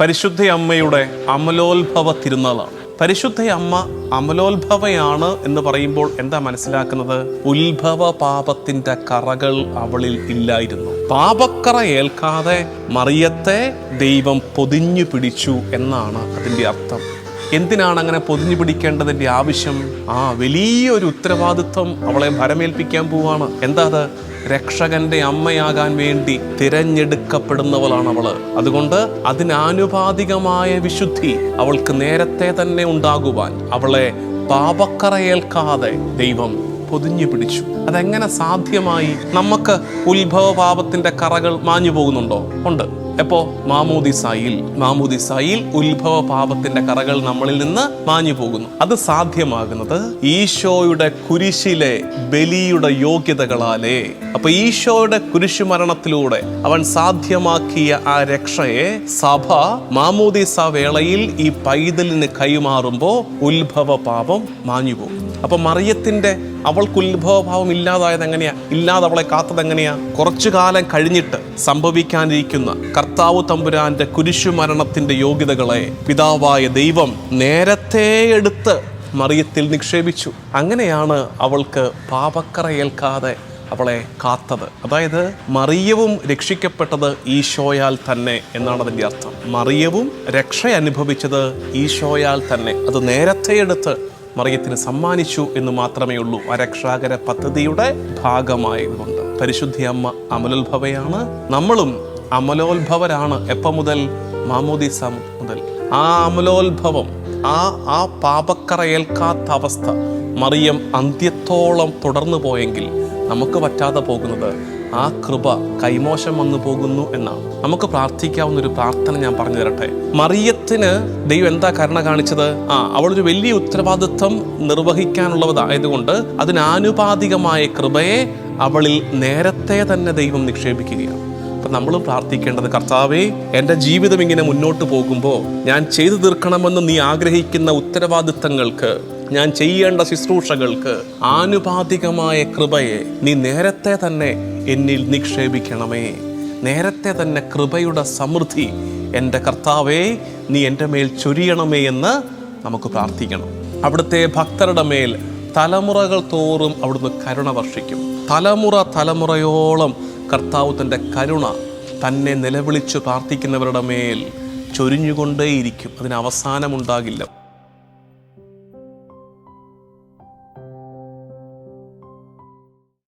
പരിശുദ്ധ അമ്മയുടെ അമലോത്ഭവ തിരുനാളാണ്. പരിശുദ്ധ അമ്മ അമലോത്ഭവയാണ് എന്ന് പറയുമ്പോൾ എന്താ മനസ്സിലാക്കുന്നത്? ഉത്ഭവ പാപത്തിന്റെ കറകൾ അവളിൽ ഇല്ലായിരുന്നു. പാപക്കറ ഏൽക്കാതെ മറിയത്തെ ദൈവം പൊതിഞ്ഞു പിടിച്ചു എന്നാണ് അതിന്റെ അർത്ഥം. എന്തിനാണ് അങ്ങനെ പൊതിഞ്ഞു പിടിക്കേണ്ടതിന്റെ ആവശ്യം? ആ വലിയൊരു ഉത്തരവാദിത്വം അവളെ ഭരമേൽപ്പിക്കാൻ പോവാണ്. എന്താ അത്? രക്ഷകന്റെ അമ്മയാകാൻ വേണ്ടി തിരഞ്ഞെടുക്കപ്പെടുന്നവളാണ് അവൾ അതുകൊണ്ട് അതിനാനുപാതികമായ വിശുദ്ധി അവൾക്ക് നേരത്തെ തന്നെ ഉണ്ടാകുവാൻ അവളെ പാപക്കറയേൽക്കാതെ ദൈവം പൊതിഞ്ഞു പിടിച്ചു. അതെങ്ങനെ സാധ്യമായി? നമുക്ക് ഉത്ഭവ പാപത്തിന്റെ കറകൾ മാഞ്ഞു പോകുന്നുണ്ടോ? ഉണ്ട്. എപ്പോ? മാമൂദിസായിൽ. മാമൂദിസായിൽ ഉത്ഭവ പാപത്തിന്റെ കറകൾ നമ്മളിൽ നിന്ന് മാഞ്ഞു പോകുന്നു. അത് സാധ്യമാകുന്നത് ഈശോയുടെ കുരിശിലെ ബലിയുടെ യോഗ്യതകളാലേ. അപ്പൊ ഈശോയുടെ കുരിശു മരണത്തിലൂടെ അവൻ സാധ്യമാക്കിയ ആ രക്ഷയെ സഭ മാമൂദിസ വേളയിൽ ഈ പൈതലിന് കൈമാറുമ്പോ ഉത്ഭവ പാപം മാഞ്ഞു പോകും അപ്പൊ മറിയത്തിന്റെ അവൾക്ക് ഉത്ഭവഭാവം ഇല്ലാതായത് എങ്ങനെയാ? ഇല്ലാതെ അവളെ കാത്തത് എങ്ങനെയാ? കുറച്ചു കാലം കഴിഞ്ഞിട്ട് സംഭവിക്കാനിരിക്കുന്ന കർത്താവ് തമ്പുരാന്റെ കുരിശു മരണത്തിന്റെ യോഗ്യതകളെ പിതാവായ ദൈവം നേരത്തെ എടുത്ത് മറിയത്തിൽ നിക്ഷേപിച്ചു. അങ്ങനെയാണ് അവൾക്ക് പാപക്കറയേൽക്കാതെ അവളെ കാത്തത്. അതായത് മറിയവും രക്ഷിക്കപ്പെട്ടത് ഈശോയാൽ തന്നെ എന്നാണ് അതിന്റെ അർത്ഥം. മറിയവും രക്ഷ അനുഭവിച്ചത് ഈശോയാൽ തന്നെ. അത് നേരത്തെ എടുത്ത് മറിയത്തിന് സമ്മാനിച്ചു എന്ന് മാത്രമേ ഉള്ളൂ. ആ രക്ഷാകര പദ്ധതിയുടെ ഭാഗമായതുകൊണ്ട്. പരിശുദ്ധി അമ്മ അമലോത്ഭവയാണ്. നമ്മളും അമലോത്ഭവരാണ് എപ്പം മുതൽ? മാമോദീസ മുതൽ. ആ അമലോത്ഭവം ആ ആ പാപക്കറ ഏൽക്കാത്ത അവസ്ഥ മറിയം അന്ത്യത്തോളം തുടർന്നു പോയെങ്കിൽ നമുക്ക് പറ്റാതെ പോകുന്നത് ആ കൃപ കൈമോശം വന്നു പോകുന്നു എന്നാണ് നമുക്ക് പ്രാർത്ഥിക്കാവുന്ന ഒരു പ്രാർത്ഥന ഞാൻ പറഞ്ഞു തരട്ടെ. മറിയത്തിന് ദൈവം എന്താ കരുണ കാണിച്ചത്? ആ അവളൊരു വലിയ ഉത്തരവാദിത്വം നിർവഹിക്കാനുള്ളതായതുകൊണ്ട് അതിനാനുപാതികമായ കൃപയെ അവളിൽ നേരത്തെ തന്നെ ദൈവം നിക്ഷേപിക്കുകയാണ്. അപ്പം നമ്മളും പ്രാർത്ഥിക്കേണ്ടത് കർത്താവേ എന്റെ ജീവിതം ഇങ്ങനെ മുന്നോട്ട് പോകുമ്പോൾ ഞാൻ ചെയ്തു തീർക്കണമെന്ന് നീ ആഗ്രഹിക്കുന്ന ഉത്തരവാദിത്തങ്ങൾക്ക് ഞാൻ ചെയ്യേണ്ട ശുശ്രൂഷകൾക്ക് ആനുപാതികമായ കൃപയെ നീ നേരത്തെ തന്നെ എന്നിൽ നിക്ഷേപിക്കണമേ. നേരത്തെ തന്നെ കൃപയുടെ സമൃദ്ധി എന്റെ കർത്താവേ നീ എന്റെ മേൽ ചൊരിയണമേ എന്ന് നമുക്ക് പ്രാർത്ഥിക്കണം. അവിടുത്തെ ഭക്തരുടെ മേൽ തലമുറകൾ തോറും അവിടുന്ന് കരുണ വർഷിക്കും. തലമുറ തലമുറയോളം കർത്താവ് തന്റെ കരുണ തന്നെ നിലവിളിച്ച് പ്രാർത്ഥിക്കുന്നവരുടെ മേൽ ചൊരിഞ്ഞുകൊണ്ടേയിരിക്കും. അതിന് അവസാനമുണ്ടാകില്ല.